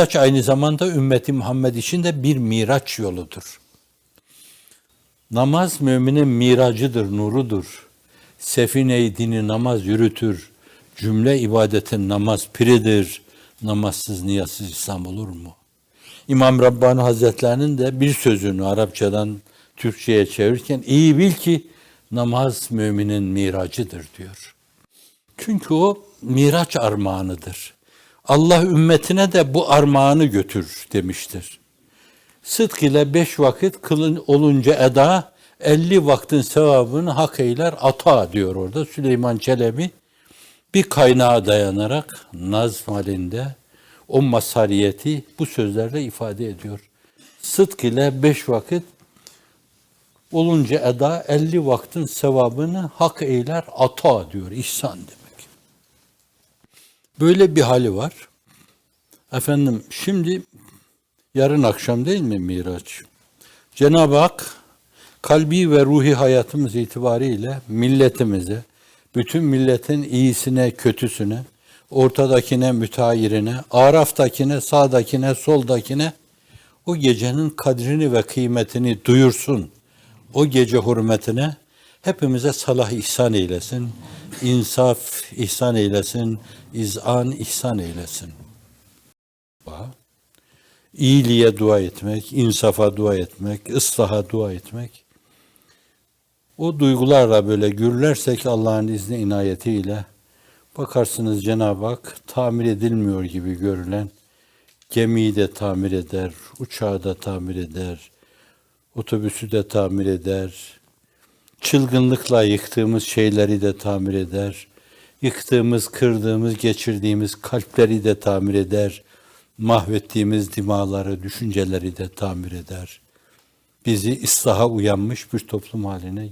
Miraç aynı zamanda ümmeti Muhammed için de bir miraç yoludur. Namaz müminin miracıdır, nurudur. Sefine-i dini namaz yürütür. Cümle ibadetin namaz piridir. Namazsız, niyazsız İslam olur mu? İmam Rabbani Hazretlerinin de bir sözünü Arapçadan Türkçe'ye çevirirken iyi bil ki namaz müminin miracıdır diyor. Çünkü o miraç armağanıdır. Allah ümmetine de bu armağanı götür demiştir. Sıdk ile beş vakit kılın olunca eda, elli vaktin sevabını hak eyler ata diyor orada Süleyman Çelebi. Bir kaynağa dayanarak nazm halinde o masariyeti bu sözlerle ifade ediyor. Sıdk ile beş vakit olunca eda elli vaktin sevabını hak eyler ata diyor. İhsan demek. Böyle bir hali var. Efendim şimdi yarın akşam değil mi Miraç? Cenab-ı Hak kalbi ve ruhi hayatımız itibariyle milletimize, bütün milletin iyisine, kötüsüne, ortadakine, müteahhirine, araftakine, sağdakine, soldakine o gecenin kadrini ve kıymetini duyursun. O gece hürmetine hepimize salah ihsan eylesin, insaf ihsan eylesin, izan ihsan eylesin. İyiliğe dua etmek, insafa dua etmek, ıslaha dua etmek. O duygularla böyle gürlersek Allah'ın izni inayetiyle bakarsınız Cenab-ı Hak tamir edilmiyor gibi görülen gemiyi de tamir eder, uçağı da tamir eder, otobüsü de tamir eder, çılgınlıkla yıktığımız şeyleri de tamir eder, yıktığımız, kırdığımız, geçirdiğimiz kalpleri de tamir eder, mahvettiğimiz dimaları, düşünceleri de tamir eder. Bizi ıslaha uyanmış bir toplum haline